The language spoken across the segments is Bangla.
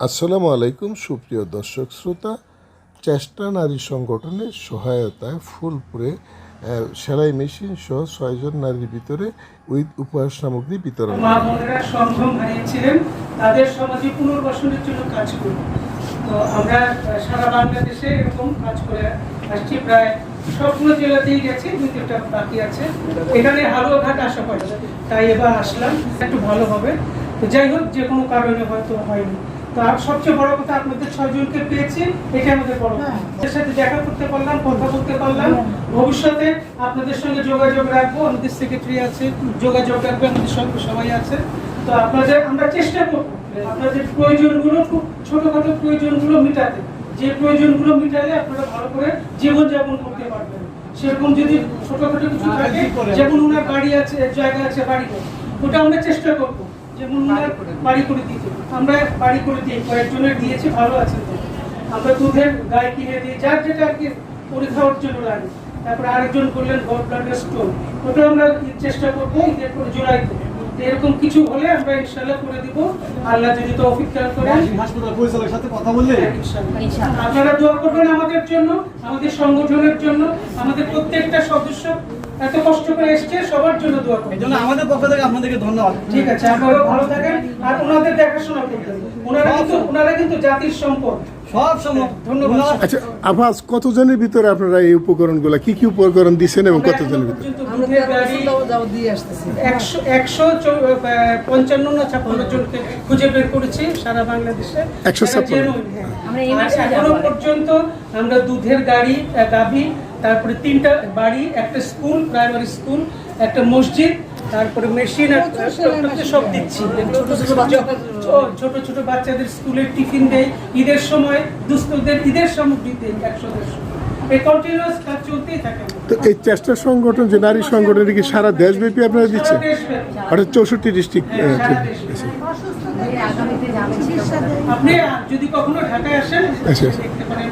আসসালামু আলাইকুম, সুপ্রিয় দর্শক শ্রোতা। চেষ্টা নারী সংগঠনের সহায়তায় ফুলপুরে সেলাই মেশিন সহ ছয়জন নারীর ভিতরে উইথ উপহার সামগ্রী বিতরণ। সম্ভ্রম হারিয়েছিলেন, তাদের সমাজে পুনর্বাসনের জন্য কাজ করি তো আমরা সারা বাংলাদেশে এরকম কাজ করে আসছি। প্রায় জেলাতেই গেছি, দুই তিনটা বাকি আছে। এখানে তাই এবার আসলাম, একটু ভালো হবে। তো যাই হোক, যে কোনো কারণে হয়তো হয়নি। আর সবচেয়ে বড় কথা আপনাদের ছয়জনকে পেয়েছি এটা আমাদের বড় কথা। এর সাথে দেখা করতে পারলাম কথা বলতে পারলাম। ভবিষ্যতে আপনাদের সঙ্গে যোগাযোগ রাখব আমাদের সেক্রেটারি আছে যোগাযোগ রাখবে আমাদের সঙ্গে সবাই আছে। তো আপনাদের আমরা চেষ্টা করব আপনাদের প্রয়োজনগুলো খুব ছোটখাটো প্রয়োজনগুলো মেটাতে। যে প্রয়োজনগুলো মেটালে আপনারা ভালো করে জীবনযাপন করতে পারবেন। সেরকম যদি ছোটখাটো কিছু থাকে যেমন ওনার বাড়ি আছে জায়গা আছে বাড়ি করে, ওটা আমরা চেষ্টা করব। যেমন ওনার বাড়ি করে দিতে। আমরা বাড়ি করে দিই কয়েকজনের দিয়েছি ভালো আছে তো। আমরা দুধের গায়ে কিনে দিই যার যেটা আর কি করে খাওয়ার জন্য লাগে। তারপরে আরেকজন করলেন গড ব্লাডের স্টোন। ওটা আমরা চেষ্টা করব ঈদের পরে জোড়াইতে তো এরকম কিছু হলে আমরা ইনশাল্লাহ করে দিব। আল্লাহ যদি তৌফিক দান করেন। হাসপাতাল পরিচালকের সাথে কথা বললে? হ্যাঁ। আপনারা দোয়া করবেন আমাদের জন্য আমাদের সংগঠনের জন্য আমাদের প্রত্যেকটা সদস্য। এত কষ্ট করে এসছে সবার জন্য দোয়া এই এজন্য জন্য আমাদের পক্ষ থেকে আপনাদেরকে ধন্যবাদ। ঠিক আছে আপনারা ভালো থাকেন আর ওনাদের দেখাশোনা করবেন। ওনারা কিন্তু ওনারা কিন্তু জাতির সম্পদ। সব সময় ধন্যবাদ। আচ্ছা কতজনের ভিতরে আপনারা এই উপকরণগুলো কি কি উপকরণ দিচ্ছেন এবং কতজনের ভিতরে? পর্যন্ত দুধের গাড়ি একশো একশো পঞ্চান্ন না ছাপ্পান্ন জনকে খুঁজে বের করেছি সারা বাংলাদেশে। 156 যারা genuine, হ্যাঁ। আমরা এই আর মাসে এখনও পর্যন্ত আমরা দুধের গাড়ি গাভী তারপরে তিনটা বাড়ি একটা স্কুল প্রাইমারি স্কুল একটা মসজিদ তারপরে মেশিন সব দিচ্ছি। ছোট ছোট বাচ্চাদের স্কুলের টিফিন দেয়। ঈদের সময় দুস্থদের ঈদের সামগ্রী দেয় একশো দেড়শো। তো এই চেষ্টা সংগঠন যে নারী সংগঠন কি সারা দেশব্যাপী আপনারা দিচ্ছেন অর্থাৎ চৌষট্টি ডিস্ট্রিক্ট হ্যাঁ, সারা দেশব্যাপী। আগামীতে যাবে আপনি যদি কখনো ঢাকায় আসেন আচ্ছা, আচ্ছা। দেখতে পারেন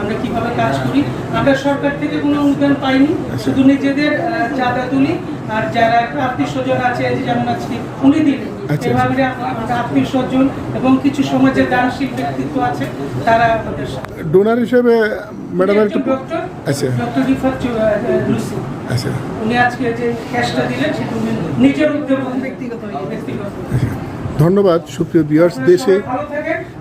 আমরা কীভাবে কাজ করি। আমরা সরকার থেকে কোনো অনুদান পাইনি শুধু নিজেদের চাঁদা তুলি। আর যারা একটা আত্মীয় স্বজন আছে যেমন আজকে উনি দিলেন আচ্ছা। এভাবে আমরা আত্মীয় স্বজন এবং কিছু সমাজের দানশীল ব্যক্তিত্ব আছে তারা আমাদের ডোনার হিসেবে ম্যাডাম একটু ডক্টর আচ্ছা। ডক্টর রিফাত লুসি। আচ্ছা। উনি আজকে যে ক্যাশটা দিলেন সেটা নিজের উদ্যোগ ব্যক্তিগত ব্যক্তিগত। ধন্যবাদ সুপ্রিয় বিয়ার্স দেশে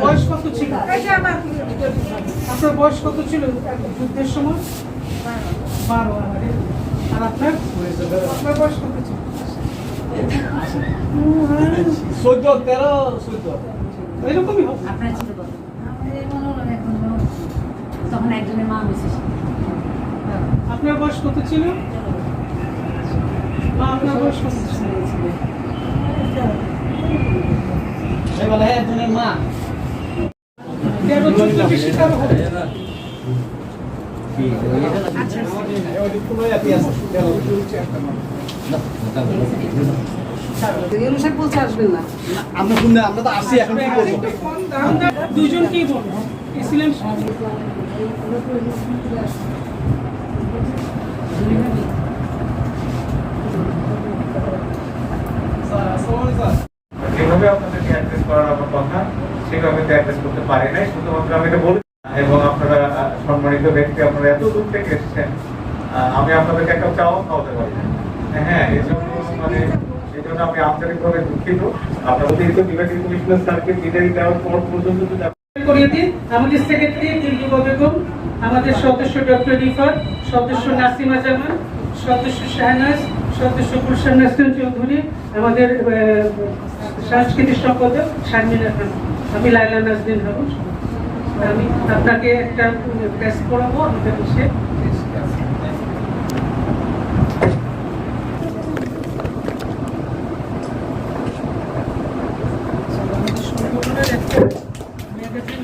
বয়স কত ছিল আপনার বয়স কত? ছিল যুদ্ধের সময় বারো আর আপনার আপনার বয়স কত? ছিল চোদ্দ তেরো চোদ্দ এরকমই হবে আপনার ছিল তখন একজনের মা হয়েছে আপনার বয়স কত ছিল? মা আপনার বয়স কত ছিল? এবার হ্যাঁ একজনের মা। তেরো চোদ্দ বেশি কারও হবে আমরা শুনলে আমরা তো এখন কি করব? দুজনকেই বলব তো আমি এবং আপনারা সম্মানিত ব্যক্তি আপনারা এত দূর আমি আপনাদেরকে একটা চাও খাওয়াতে পারি। হ্যাঁ এই জন্য মানে এই জন্য আমি আন্তরিকভাবে দুঃখিত। আপনার অতিরিক্ত বিভাগীয় কমিশনার স্যারকে বিদায় দেওয়ার পর পর্যন্ত দিন আমাদের সেক্রেটারি দিলরুবা বেগম, আমাদের সদস্য ডক্টর রিফাত, সদস্য নাসিমা জামান, সদস্য শাহনাজ, সদস্য গুলশান নাসরিন চৌধুরী, আমাদের সাংস্কৃতিক সম্পাদক শারমিনা খান আমি লাইলা নাজদিন হব। আমি আপনাকে একটা প্রেস করাবো আমাদের এসে সংগঠনের একটা ম্যাগাজিন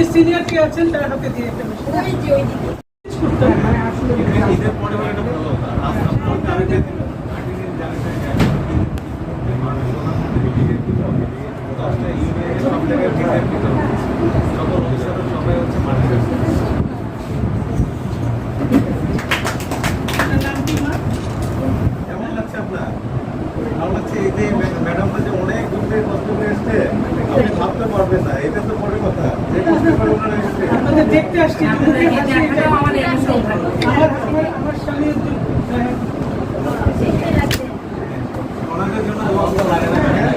সবচেয়ে সিনিয়র কে আছেন তার হাতে দিয়ে একটা মেশিন করতে হবে। আপনার নাম কি মা? কেমন লাগছে আপনার ভালো লাগছে এই যে ম্যাডামটা যে অনেক দূর থেকে কষ্ট করে এসছে আপনি ভাবতে পারবেন না এটা তো পরের কথা যে কষ্ট করে ওনারা এসছে আপনাদের দেখতে আসছি আমাদের আমার আমার আমার স্বামী একজন আহ, ওনাদের জন্য দোয়া লাগে না হ্যাঁ?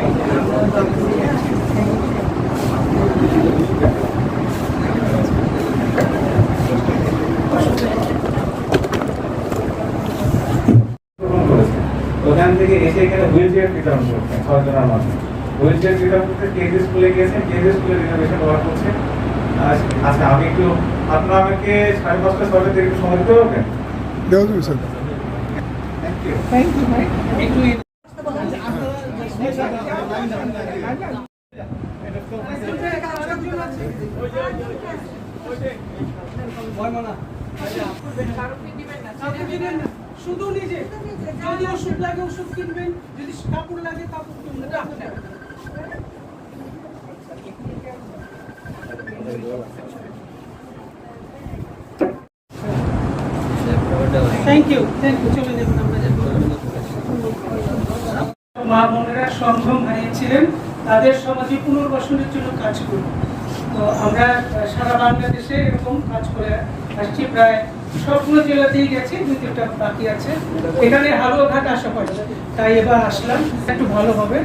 ওখান থেকে এসে এখানে হুইল চেয়ার বিতরণ করছেন ছজনের মাধ্যমে হুইল চেয়ার বিতরণ করতে কেজি স্কুলে গিয়েছেন কেজি স্কুলে রিজার্ভেশন ব্যবহার করছে। আচ্ছা, আচ্ছা আমি একটু আপনার আমাকে সাড়ে পাঁচটা ছয়টা থেকে একটু সময় দিতে পারবেন? দেওয়া যাবে sir. Thank you Thank you, ভাই। একটু এই- কাপড় কিনবেন না, শুধু নিজে। যদি ওষুধ লাগে, ওষুধ কিনবেন, যদি কাপড় লাগে, কাপড় কিনবেন। ইউ থ্যাংক ইউ চলে মা বোনেরা সম্ভ্রম হারিয়েছিলেন, তাদের সমাজে পুনর্বাসনের জন্য কাজ করি তো আমরা সারা বাংলাদেশে এরকম কাজ করে আসছি, প্রায় সবগুলো জেলাতেই গেছি দুই তিনটা বাকি আছে। এখানে হালুয়াঘাট আসা হয় তাই এবার আসলাম একটু ভালো হবে।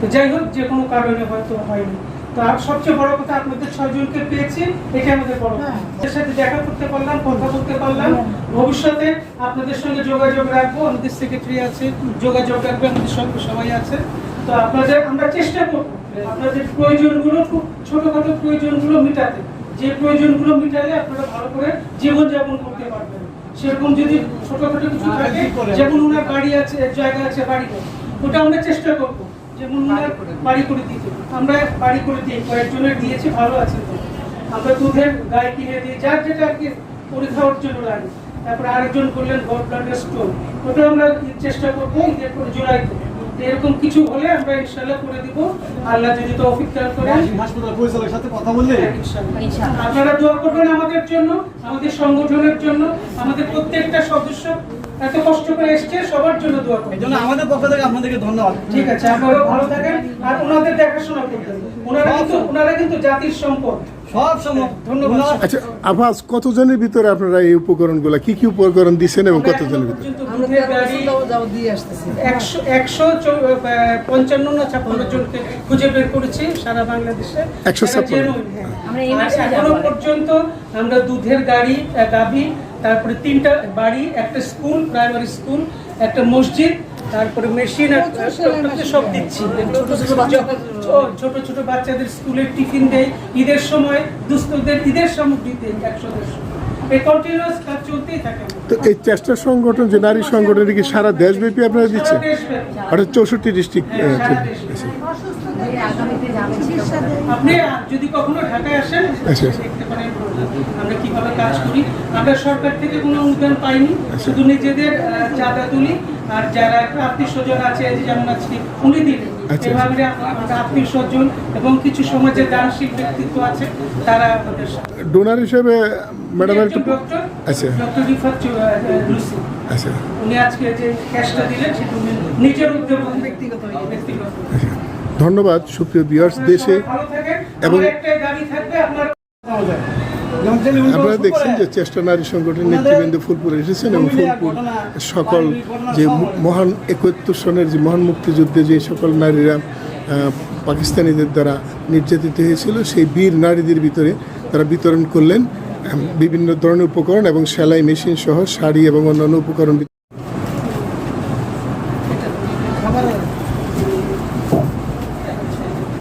তো যাই হোক যে কোনো কারণে হয়তো হয়নি। তো আর সবচেয়ে বড় কথা আপনাদের ছয়জনকে পেয়েছি এটা আমাদের বড় কথা। এর সাথে দেখা করতে পারলাম কথা বলতে পারলাম। ভবিষ্যতে আপনাদের সঙ্গে যোগাযোগ রাখব আমাদের সেক্রেটারি আছে যোগাযোগ রাখবে আমাদের সঙ্গে সবাই আছে। তো আপনাদের আমরা চেষ্টা করব আপনাদের প্রয়োজনগুলো খুব ছোটখাটো প্রয়োজনগুলো মেটাতে। যে প্রয়োজনগুলো মেটালে আপনারা ভালো করে জীবনযাপন করতে পারবেন সেরকম যদি ছোটখাটো কিছু থাকে যেমন ওনার বাড়ি আছে জায়গা আছে বাড়ি ওটা আমরা চেষ্টা করব যেমন ওনার বাড়ি করে দিতে। আমরা বাড়ি করে দিই কয়েকজনের দিয়েছি ভালো আছে তো। আমরা দুধের গায়ে কিনে দিই যার যেটা আর কি খাওয়ার জন্য লাগে। তারপরে আরেকজন করলেন গড ব্লাডের স্টোন। ওটা আমরা চেষ্টা করব ঈদের পরে জোড়াই তো এরকম কিছু হলে আমরা ইনশাআল্লাহ করে দিব আল্লাহ যদি তৌফিক দান করে হাসপাতাল পরিচালকের সাথে কথা বললে ইনশাল্লাহ। ইনশাআল্লাহ। আপনারা দোয়া করবেন আমাদের জন্য আমাদের সংগঠনের জন্য আমাদের প্রত্যেকটা সদস্য এত কষ্ট করে এসছে সবার জন্য দোয়া এই করবেন জন্য আমাদের পক্ষ থেকে আপনাদেরকে ধন্যবাদ। ঠিক আছে আপনারা ভালো থাকেন আর ওনাদের দেখাশোনা করবেন। ওনারা কিন্তু ওনারা কিন্তু জাতির সম্পদ। সব সময় ধন্যবাদ। আচ্ছা আফাজ কতজনের ভিতরে আপনারা এই উপকরণগুলো কি কি উপকরণ দিচ্ছেন এবং আমরা কতজনের ভিতরে? পর্যন্ত দুধের গাড়ি একশো একশো পঞ্চান্ন না ছাপ্পান্ন জনকে খুঁজে বের করেছি সারা বাংলাদেশে। 156 যারা হ্যাঁ। আমরা এই মাসে পর্যন্ত আমরা দুধের গাড়ি গাভী তারপরে তিনটা বাড়ি একটা স্কুল প্রাইমারি স্কুল একটা মসজিদ তারপরে মেশিন সব দিচ্ছি। ছোট ছোট বাচ্চাদের স্কুলের টিফিন দেয় ঈদের সময় দুস্থদের ঈদের সামগ্রী দেয় একশো দেড়শো। তো এই চেষ্টা সংগঠন যে নারী সংগঠন এটা কি সারা দেশব্যাপী আপনারা দিচ্ছেন অর্থাৎ চৌষট্টি ডিস্ট্রিক্ট হ্যাঁ, আপনি যদি কখনো ঢাকায় আসেন আচ্ছা। দেখতে পারেন আমরা কীভাবে কাজ করি? আমরা সরকার থেকে কোনো অনুদান পাইনি শুধু নিজেদের চাঁদা তুলি আর যারা একটা আত্মীয় স্বজন আছে যেমন আজকে উনি দিলেন আচ্ছা। এভাবে আমরা আত্মীয় স্বজন এবং কিছু সমাজের দানশীল ব্যক্তিত্ব আছে তারা আমাদের ডোনার হিসেবে ম্যাডাম একটু ডক্টর আচ্ছা। ডক্টর রিফাত লুসি। আচ্ছা। উনি আজকে যে ক্যাশটা দিলেন সেটা নিজের উদ্যোগ ব্যক্তিগত। ব্যক্তিগত। ধন্যবাদ সুপ্রিয় বিয়ার্স দেশে এবং- একটা গাড়ি থাকবে আপনার দেখছেন যে চেষ্টা নারী সংগঠনের নেতৃবৃন্দ ফুলপুরে এসেছেন এবং ফুলপুর সকল যে মহান একাত্তর সনের যে মহান মুক্তিযুদ্ধে যে সকল নারীরা পাকিস্তানিদের দ্বারা নির্যাতিত হয়েছিল, সেই বীর নারীদের ভিতরে তারা বিতরণ করলেন বিভিন্ন ধরনের উপকরণ এবং সেলাই মেশিন সহ শাড়ি এবং অন্যান্য উপকরণ